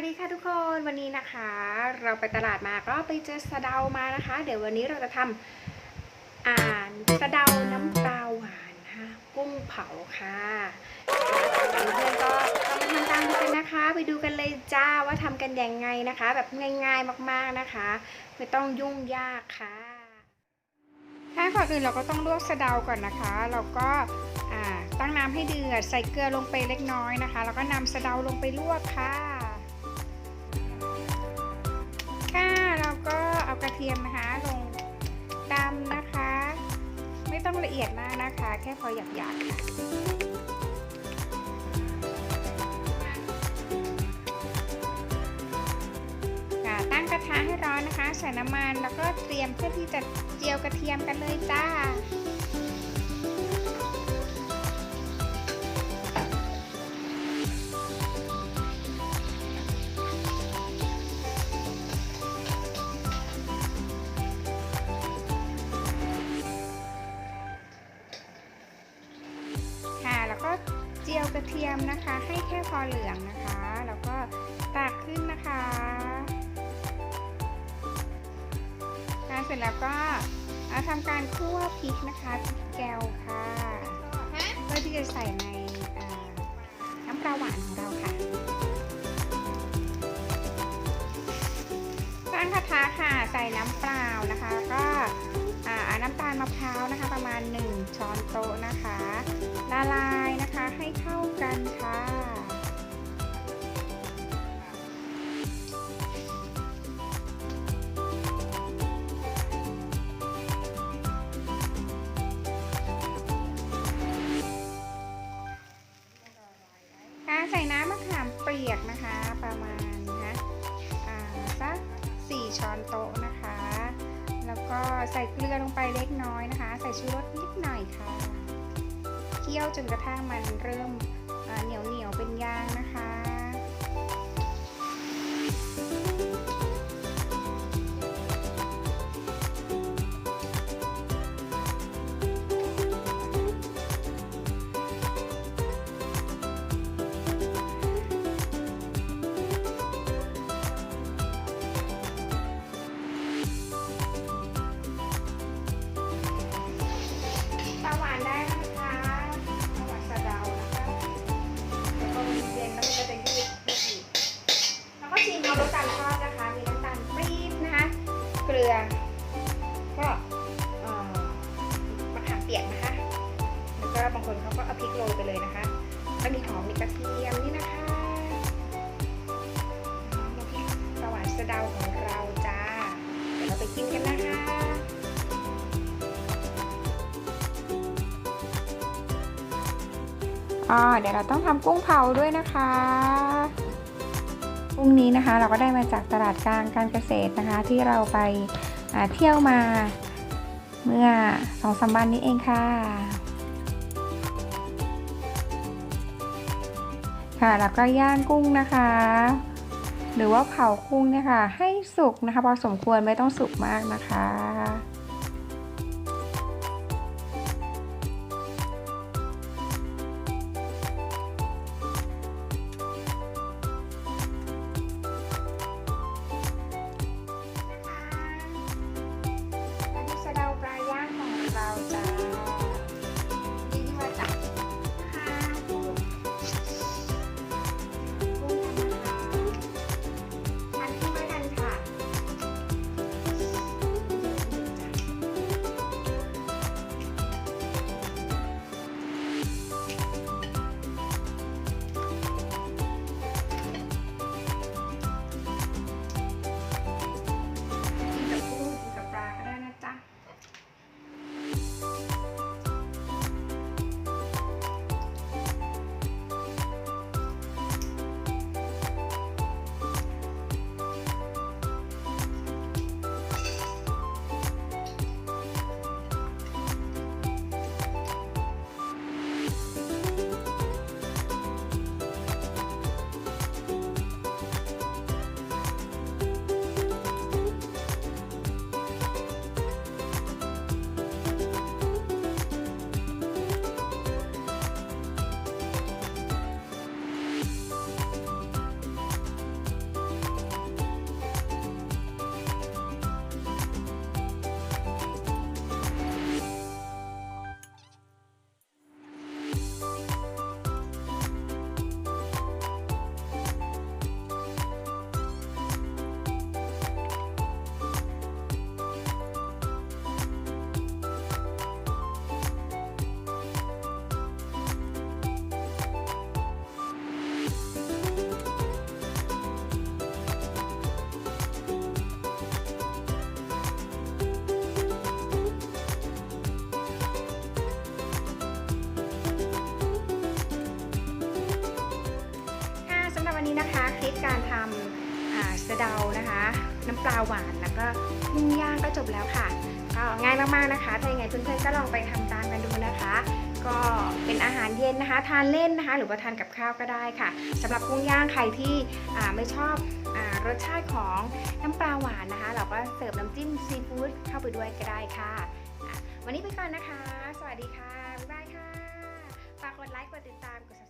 วัสดีค่ะทุกคนวันนี้นะคะ เราไปตลาดมาก็ไปเจอสะเดามานะคะ เดี๋ยววันนี้เราจะทำอ่านสะเดาน้ำปลาหวานนะคะกุ้งเผาค่ะเพื่อนก็ลองมาทำตามดูกันนะคะ ไปดูกันเลยจ้าว่าทำกันยังไงนะคะ แบบง่ายๆมากๆนะคะ ไม่ต้องยุ่งยากค่ะถ้าก่อนอื่นเราก็ต้องลวกสะเดาก่อนนะคะ เราก็ตั้งน้ำให้เดือดใส่เกลือลงไปเล็กน้อยนะคะ แล้วก็นำสะเดาลงไปลวกค่ะ เทียมนะคะ ลงตำนะคะ ไม่ต้องละเอียดมากนะคะ แค่พอหยาบๆค่ะค่ะตั้งกระทะให้ร้อนนะคะ ใส่น้ำมันแล้วก็เตรียมเพื่อที่จะเจียวกระเทียมกันเลยจ้า กระเทียมนะคะ ให้แค่พอเหลืองนะคะ แล้วก็ตักขึ้นนะคะค่ะเสร็จแล้วก็เอาทำการคั่วพริกนะคะพริกแกวค่ะเพื่อที่จะใส่ในน้ำปลาหวานของเราค่ะตั้งกระทะค่ะใส่น้ำเปล่านะคะ ก็ น้ำตาลมะพร้าวนะคะ ประมาณ 1 ช้อนโต๊ะนะคะละลายนะคะให้เข้ากันค่ะค่ะใส่น้ำมะขามเปียกนะคะ ประมาณนะคะสักสี่ช้อนโต๊ะนะ แล้วก็ใส่เกลือลงไปเล็กน้อยนะคะ ใส่ชูรสนิดหน่อยค่ะ เคี่ยวจนกระทั่งมันเริ่มเหนียวเหนียวเป็นยางนะคะ คนเขาก็เอาพริกโรยไปเลยนะคะก็มีหอมมีกระเทียมนี่นะคะน้ำพริกปลาหวานสะเดาของเราจ้า เดี๋ยวเราไปกินกันนะคะอ๋อเดี๋ยวเราต้องทำกุ้งเผาด้วยนะคะ กุ้งนี้นะคะเราก็ได้มาจากตลาดกลางการเกษตรนะคะ ที่เราไปเที่ยวมาเมื่อสองสามวันนี้เองค่ะ ค่ะแล้วก็ย่างกุ้งนะคะ หรือว่าเผากุ้งเนี่ยค่ะ ให้สุกนะคะ พอสมควรไม่ต้องสุกมากนะคะ เดานะคะ น้ำปลาหวานแล้วก็กุ้งย่างก็จบแล้วค่ะ ก็ง่ายมากๆนะคะ ถ้ายังไงเพื่อนๆก็ลองไปทำตามกันดูนะคะ ก็เป็นอาหารเย็นนะคะ ทานเล่นนะคะ หรือว่าทานกับข้าวก็ได้ค่ะสำหรับกุ้งย่างใครที่ไม่ชอบอรสชาติของน้ำปลาหวานนะคะ เราก็เสิร์ฟน้ำจิ้มซีฟู้ดเข้าไปด้วยก็ได้ค่ะอะวันนี้ไปก่อนนะคะ สวัสดีค่ะ บ๊ายบายค่ะ ฝากกดไลค์ กดติดตาม กด subscribe